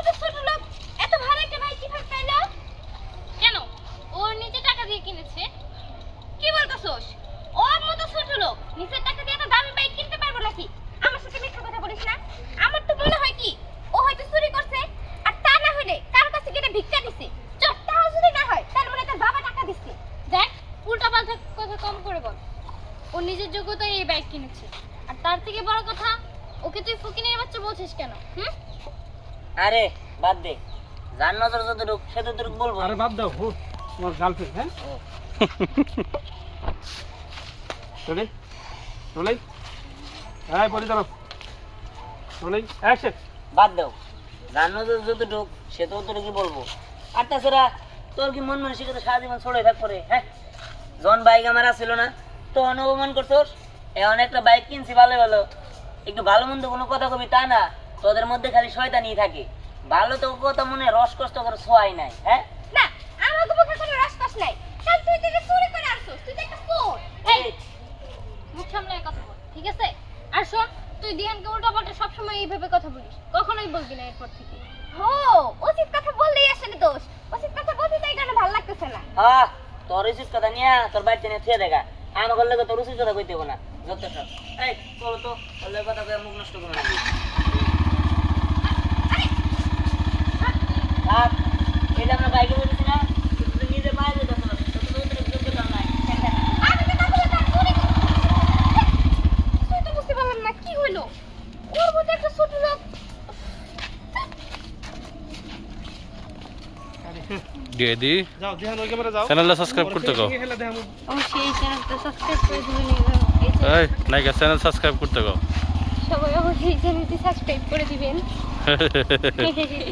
কত কেন? ওর নিজে টাকা দিয়ে কিনেছে। কি বলতাছস? ওর মতো ছোট লোক নিজের টাকা দিয়ে এত বাইক কিনতে পারব নাকি? আমার সাথে মিথ্যা কথা বলিস না। আমার তো হয়তো চুরি করছে আর তা না হলে কার কাছে গিয়ে ভিক্ষা দিছে। চটটাও যদি না হয় তার মনে তার বাবা টাকা দিচ্ছে দেখ উল্টা পাল্টা কথা কম করে বল। ও নিজের যোগ্যতায় এই বাইক কিনেছে। আর তার থেকে বড় কথা ওকে তুই ফকিনের বাচ্চা বলছিস কেন হুম? আরে বাদ দে। যার নজর যতটুক সে ততটুক বলব। আরে বাদ দাও তোমার গার্লফ্রেন্ড হ্যাঁ? চলে চলে। হ্যাঁ পরি দাঁড়াও। চলে অ্যাকশন বাদ দাও। যার নজর যতটুক সে তো ততটুকুই বলব। আর তাছাড়া তোর কি মন মানসিকতা সারা জীবন ছড়ে থাক হ্যাঁ? যখন বাইক আমার আসছিল না তখন অপমান করছোস এখন একটা বাইক কিনছি ভালো ভালো। একটু ভালো মন্দ কোনো কথা কবি তা না। তোদের মধ্যে খালি শয়তানি থাকে। ভালো তো কথা মনে রস কষ্ট করে ছোঁয়াই নাই হ্যাঁ? না আমার মুখে কোনো নাই। কাল তুই তো চুরি করে আনছিস তুই তো একটা ফোন এই মুখ সামলায় কথা বল ঠিক আছে? আর শোন তুই দিহানকে উল্টা পাল্টা সবসময় এইভাবে কথা বলিস। কখনোই বলবি না এরপর থেকে। হো উচিত কথা বললেই আসলে দোষ। উচিত কথা বলতে চাই কেন ভালো লাগতেছে না? হ্যাঁ তোর উচিত কথা নিয়ে তোর বাড়িতে নিয়ে থুয়ে দেখা। আমার করলে তোর উচিত কথা কইতে না। যত সব। এই চলো তো বললে কথা কয়ে মুখ নষ্ট করো না থাক, এই যে আমরা বাইকে বসেছি না তুই তো নিজে পায়ে যেতে তোর তোর তো অতিরিক্ত যোগ্যতা নাই আমি তো তাহলে তার চুরি তুই তো বুঝতে পারলাম না কি হইল ওর মধ্যে একটা ছোট লোক দিয়ে দি। যাও দেখান ওই ক্যামেরা যাও। চ্যানেলটা সাবস্ক্রাইব করতে দেখাবো এই সাবস্ক্রাইব করে নাইকা চ্যানেল সাবস্ক্রাইব করতে কও। সবাই অবশ্যই চ্যানেলটি সাবস্ক্রাইব করে দিবেন।